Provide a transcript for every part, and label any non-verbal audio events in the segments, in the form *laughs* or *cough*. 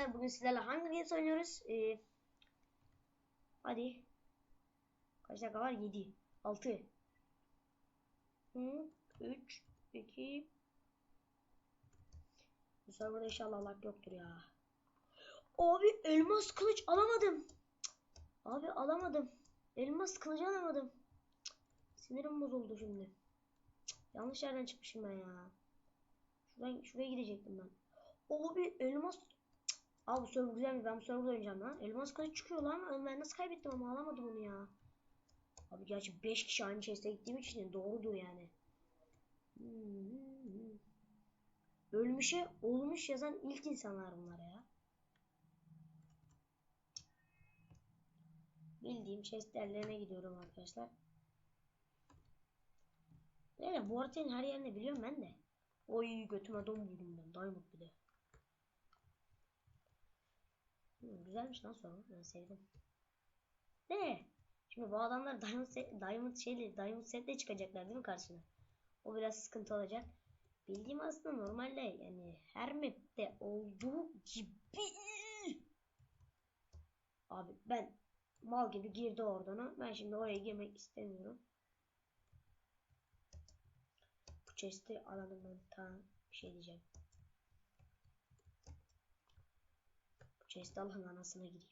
arkadaşlar bugün sizlerle hangi Games oynuyoruz? Ee, hadi. Kaç dakika var? 7. 6. 3 2 Bu serverda inşallah lag yoktur ya. Abi elmas kılıç alamadım. Abi alamadım. Elmas kılıcı alamadım. Sinirim bozuldu şimdi. Yanlış yerden çıkmışım ben ya. Şuradan, şuraya gidecektim ben. Abi elmas. Abi bu server güzelmiş. Ben bu serverda oynayacağım lan. Elmas kılıç çıkıyor lan. Ben nasıl kaybettim ama alamadım onu ya. Abi gerçi 5 kişi aynı chest'e gittiğim için doğrudur yani. Hmm. Ölmüşe olmuş yazan ilk insanlar bunlar ya. Bildiğim chest yerlerine gidiyorum arkadaşlar. Yani bu haritanın her yerini biliyorum ben de. Oy götüme don buldum ben. Diamond bir de. Güzelmiş lan sonra. Ben sevdim. Ne? Şimdi bu adamlar Diamond, set, Diamond şeyle Diamond setle çıkacaklar değil mi karşına? O biraz sıkıntı olacak. Bildiğim aslında normalde yani her map'te olduğu gibi. Abi ben mal gibi girdi oradan. Ben şimdi oraya girmek istemiyorum. Bu chest'i alalım ben tamam bir şey diyeceğim. Bu chest'i alın anasına gireyim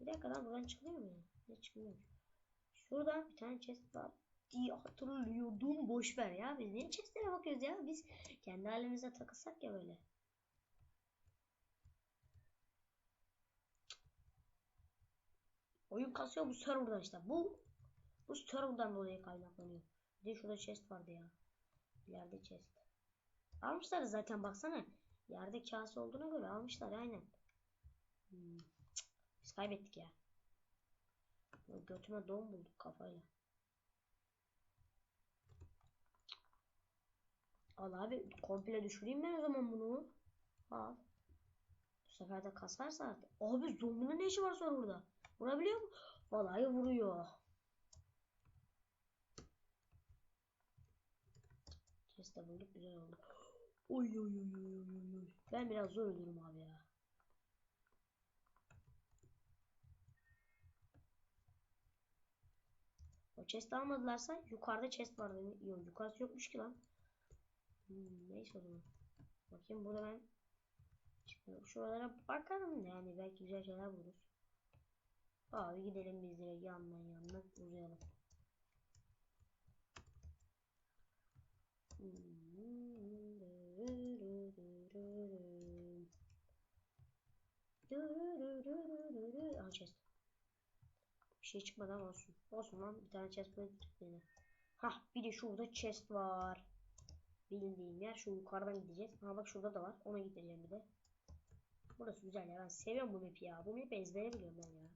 Bir dakika lan buradan çıkılıyor mu ya? Ne çıkmıyor? Şurada bir tane chest var diye hatırlıyordum. Boş ver ya. Biz niye chestlere bakıyoruz ya? Biz kendi halimize takılsak ya böyle. Oyun kasıyor bu serverdan işte. Bu bu serverdan dolayı kaynaklanıyor. Bir de şurada chest vardı ya. İleride chest. Almışlar zaten baksana. Yerde kase olduğuna göre almışlar aynen. Hmm. Biz kaybettik ya. Götüme don bulduk kafayla. Al abi komple düşüreyim ben o zaman bunu. Al. Bu sefer de kasarsa artık. Abi zombinin ne işi var sonra burada? Vurabiliyor mu? Vallahi vuruyor. Chest'e bulduk güzel oldu. Oy oy oy oy oy oy. Ben biraz zor ölürüm abi ya. O chest almadılarsa yukarıda chest vardı. Yok yukarısı yokmuş ki lan. Hmm, neyse o zaman. Bakayım burada ben şuralara bakalım yani belki güzel şeyler buluruz. Abi gidelim biz direkt yandan yandan uzayalım. Aha chest. Bir şey çıkmadı ama olsun. Olsun lan bir tane chest çıktı yine. Hah bir de şurada chest var. Bildiğim yer şu yukarıdan gideceğiz. Ha bak şurada da var. Ona gideceğim bir de. Burası güzel ya. Ben seviyorum bu map'i ya. Bu map'i ezbere biliyorum ben ya.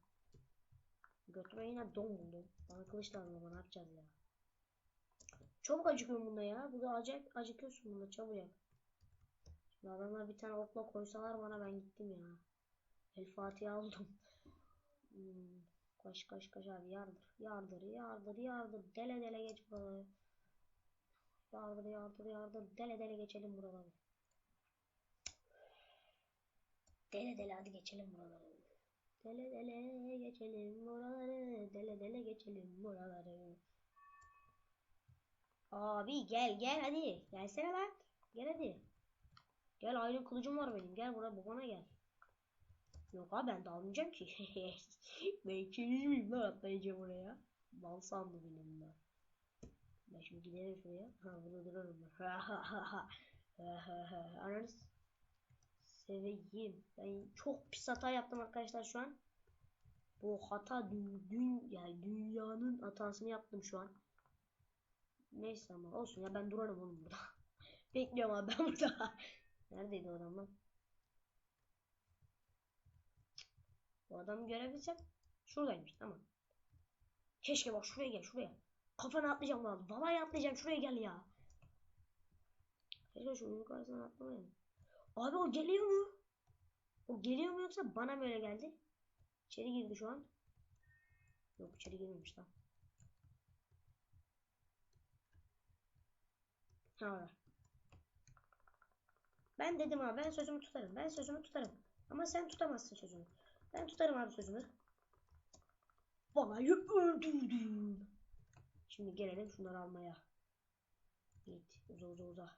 Götüme yine don buldum. Bana kılıç lazım ama ne yapacağız ya. Çabuk acıkıyorum bunda ya. Burada acayip acıkıyorsun bunda çabuk yap. Şimdi adamlar bir tane okla koysalar bana ben gittim ya. El Fatiha aldım. Hmm. Kaç kaç kaç abi yardır. Yardır yardır yardır. Dele dele geç buraları. Yardır yardır yardır. Dele dele geçelim buraları. Dele dele hadi geçelim buraları. Dele dele geçelim buraları. Dele dele geçelim buraları. Abi gel gel hadi. Gelsene lan. Gel hadi. Gel ayrı kılıcım var benim. Gel buraya babana gel. Yok abi ben dalmayacağım ki. *laughs* ben ikinci miyim lan atlayacağım oraya. Bal sandı benim ben. Ben şimdi gidelim şuraya. Ha burada durarım ben. Ananı seveyim. Ben çok pis hata yaptım arkadaşlar şu an. Bu hata dün, dün yani dünyanın hatasını yaptım şu an. Neyse ama olsun ya ben durarım oğlum burada. *laughs* Bekliyorum abi ben burada. *laughs* Neredeydi o adam lan? Bu adamı görebilsem şuradaymış tamam. Keşke bak şuraya gel şuraya. Kafana atlayacağım lan. Vallahi atlayacağım şuraya gel ya. Keşke şu yukarısına atlamayayım. Abi o geliyor mu? O geliyor mu yoksa bana mı öyle geldi? İçeri girdi şu an. Yok içeri girmemiş lan. Ha. Ben dedim abi ben sözümü tutarım. Ben sözümü tutarım. Ama sen tutamazsın sözünü. Ben tutarım abi sözümü. Balayı öldürdüm. Şimdi gelelim şunları almaya. Git uza uza uza.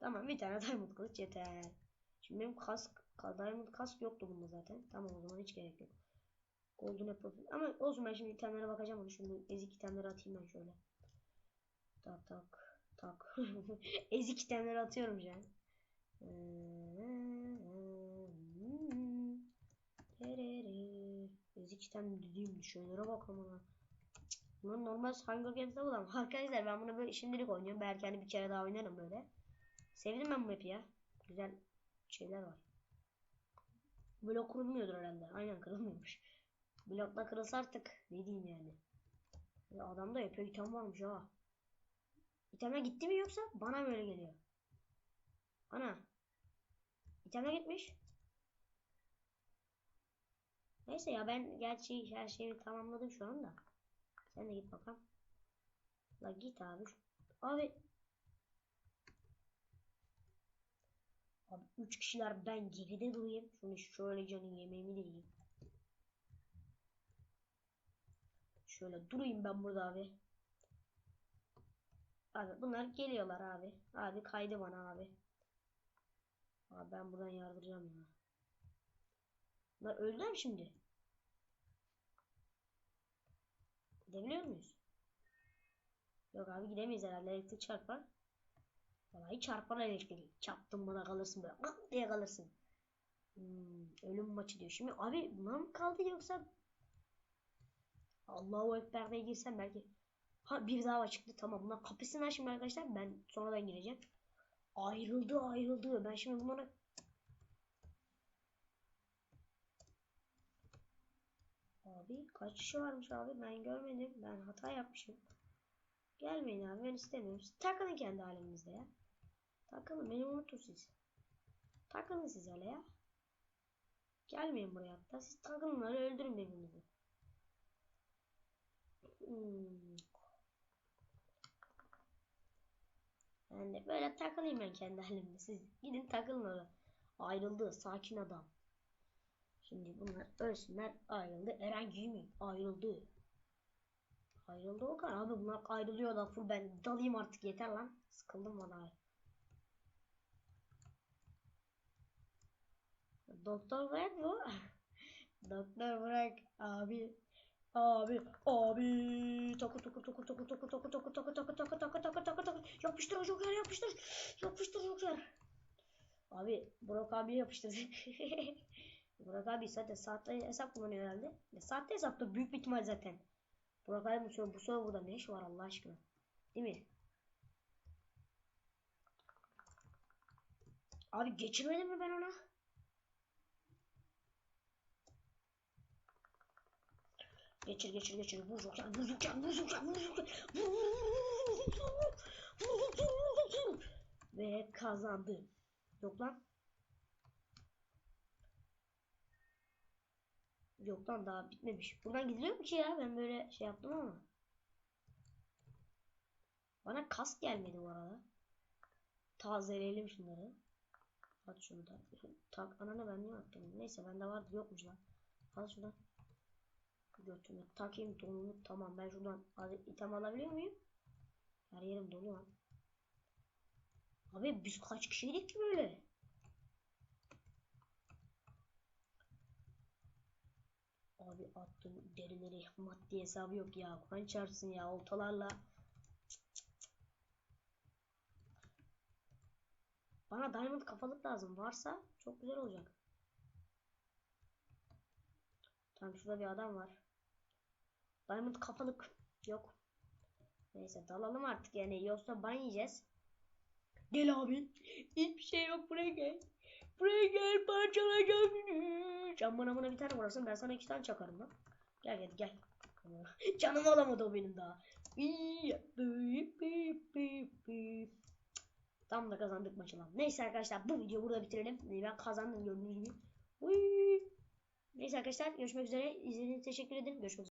Tamam bir tane diamond kılıç yeter. Şimdi benim kask, ka- diamond kask yoktu bunda zaten. Tamam o zaman hiç gerek yok. Golden apple. Ama olsun ben şimdi itemlere bakacağım onu. Şimdi ezik itemleri atayım ben şöyle. Tak tak tak. *laughs* ezik itemleri atıyorum şu an. Ezik item dediğim şeylere bak ama. Bunlar normal Hunger Games'de bulamam. *laughs* Arkadaşlar ben bunu böyle şimdilik oynuyorum. Belki hani bir kere daha oynarım böyle. Sevdim ben bu map'i ya. Güzel şeyler var. Blok kırılmıyordur herhalde. Aynen kırılmıyormuş. Blokla kırılsa artık ne diyeyim yani. Ya adamda epey item varmış ha. İtemler gitti mi yoksa bana mı öyle geliyor? Ana. İtemler gitmiş. Neyse ya ben gerçi her şeyi tamamladım şu anda. Sen de git bakalım. La git abi. Abi. Abi 3 kişiler ben geride durayım. Şunu şöyle canın yemeğimi de yiyeyim. Şöyle durayım ben burada abi. Abi bunlar geliyorlar abi. Abi kaydı bana abi. Abi ben buradan yardıracağım ya. Öldüler mi şimdi? Gidebiliyor muyuz? Yok abi gidemeyiz herhalde elektrik çarpar. Vallahi çarpar elektrik. Çarptın da kalırsın böyle. Gık diye kalırsın. Hmm, ölüm maçı diyor. Şimdi abi bunlar mı kaldı yoksa Allahu Ekber'de girsem belki Ha bir daha çıktı. Tamam bunlar kapısını şimdi arkadaşlar. Ben sonradan gireceğim. Ayrıldı ayrıldı. Ben şimdi bunlara Abi kaç kişi varmış abi? Ben görmedim. Ben hata yapmışım. Gelmeyin abi ben istemiyorum. Siz takılın kendi halinizde ya. Takılın beni unutun siz. Takılın siz hele ya. Gelmeyin buraya hatta. Siz takılın öyle öldürün birbirinizi. Hmm. Ben de böyle takılayım ben kendi halimde. Siz gidin takılın öyle. Ayrıldı sakin adam. Şimdi bunlar ölsünler ayrıldı. Eren giymeyin ayrıldı. Ayrıldı o kadar abi bunlar ayrılıyor da full ben dalayım artık yeter lan. Sıkıldım vallahi. Doktor bırak bu. Doktor bırak abi. Abi abi toku toku toku toku toku toku toku toku toku toku toku toku toku toku yapıştır Joker yapıştır yapıştır Joker abi Burak abi yapıştır Burak abi zaten saatte hesap kullanıyor herhalde ya saatte hesapta büyük bir ihtimal zaten Burak abi bu, bu serverda ne iş var Allah aşkına değil mi abi geçirmedim mi ben ona Geçir geçir geçir. Vur Joker, vur Joker, vur Joker, vur vur. Ve kazandı. Yok lan. Yok lan daha bitmemiş. Buradan gidiliyor mu ki ya? Ben böyle şey yaptım ama. Bana kask gelmedi bu arada. Tazeleyelim şunları. At şunu da. Tak ananı ben niye attım? Neyse bende vardı yokmuş lan. Al şunu götüme takayım donumu tamam ben şuradan item alabiliyor muyum? Her yerim dolu lan. Abi biz kaç kişiydik ki böyle? Abi attım derileri maddi hesabı yok ya. Kur'an çarpsın ya oltalarla. Bana diamond kafalık lazım. Varsa çok güzel olacak. Tamam şurada bir adam var. Diamond kafalık yok. Neyse dalalım artık yani yoksa ban yiyeceğiz. Gel abi. Hiçbir şey yok buraya gel. Buraya gel parçalayacağım. Can bana bana bir tane vurursun ben sana iki tane çakarım lan. Gel gel gel. *laughs* Canım alamadı o benim daha. Tam da kazandık maçı lan. Neyse arkadaşlar bu videoyu burada bitirelim. Ben kazandım gördüğünüz gibi. Neyse arkadaşlar görüşmek üzere. İzlediğiniz için teşekkür ederim. Görüşmek üzere.